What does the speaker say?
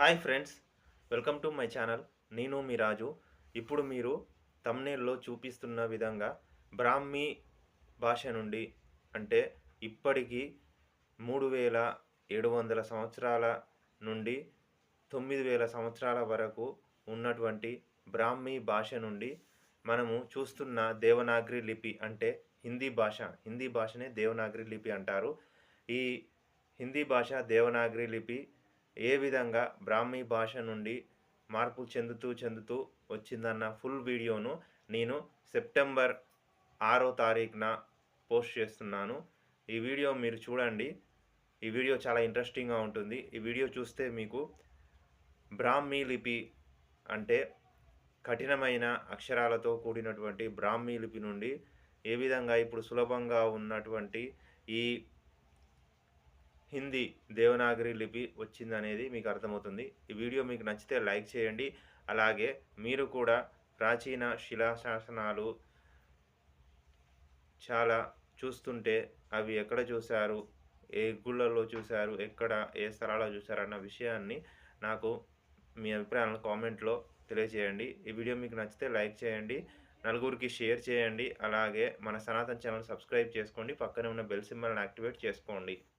Hi friends welcome to my channel. నేను మీ రాజు. ఇప్పుడు మీరు తమ్నేల్లో చూపిస్తున్న విధంగా బ్రాహ్మీ భాష నుండి అంటే ఇప్పటికీ మూడు వేల ఏడు వందల సంవత్సరాల నుండి తొమ్మిది వేల సంవత్సరాల వరకు ఉన్నటువంటి బ్రాహ్మీ భాష నుండి మనము చూస్తున్న దేవనాగరి లిపి అంటే హిందీ భాష. హిందీ భాషనే దేవనాగరి లిపి అంటారు. ఈ హిందీ భాష దేవనాగరి లిపి ఏ విధంగా బ్రాహ్మీ భాష నుండి మార్పు చెందుతూ చెందుతూ వచ్చిందన్న ఫుల్ వీడియోను నేను సెప్టెంబర్ ఆరో తారీఖున పోస్ట్ చేస్తున్నాను. ఈ వీడియో మీరు చూడండి. ఈ వీడియో చాలా ఇంట్రెస్టింగ్గా ఉంటుంది. ఈ వీడియో చూస్తే మీకు బ్రాహ్మీ లిపి అంటే కఠినమైన అక్షరాలతో కూడినటువంటి బ్రాహ్మీ లిపి నుండి ఏ విధంగా ఇప్పుడు సులభంగా ఉన్నటువంటి ఈ హిందీ దేవనాగరి లిపి వచ్చిందనేది మీకు అర్థమవుతుంది. ఈ వీడియో మీకు నచ్చితే లైక్ చేయండి. అలాగే మీరు కూడా ప్రాచీన శిలాశాసనాలు చాలా చూస్తుంటే అవి ఎక్కడ చూశారు ఏ గుళ్ళల్లో చూశారు ఎక్కడ ఏ స్థలాల్లో చూశారు అన్న విషయాన్ని నాకు మీ అభిప్రాయాలను కామెంట్లో తెలియజేయండి. ఈ వీడియో మీకు నచ్చితే లైక్ చేయండి నలుగురికి షేర్ చేయండి. అలాగే మన సనాతన్ ఛానల్ సబ్స్క్రైబ్ చేసుకోండి పక్కనే ఉన్న బెల్ సింబల్ని యాక్టివేట్ చేసుకోండి.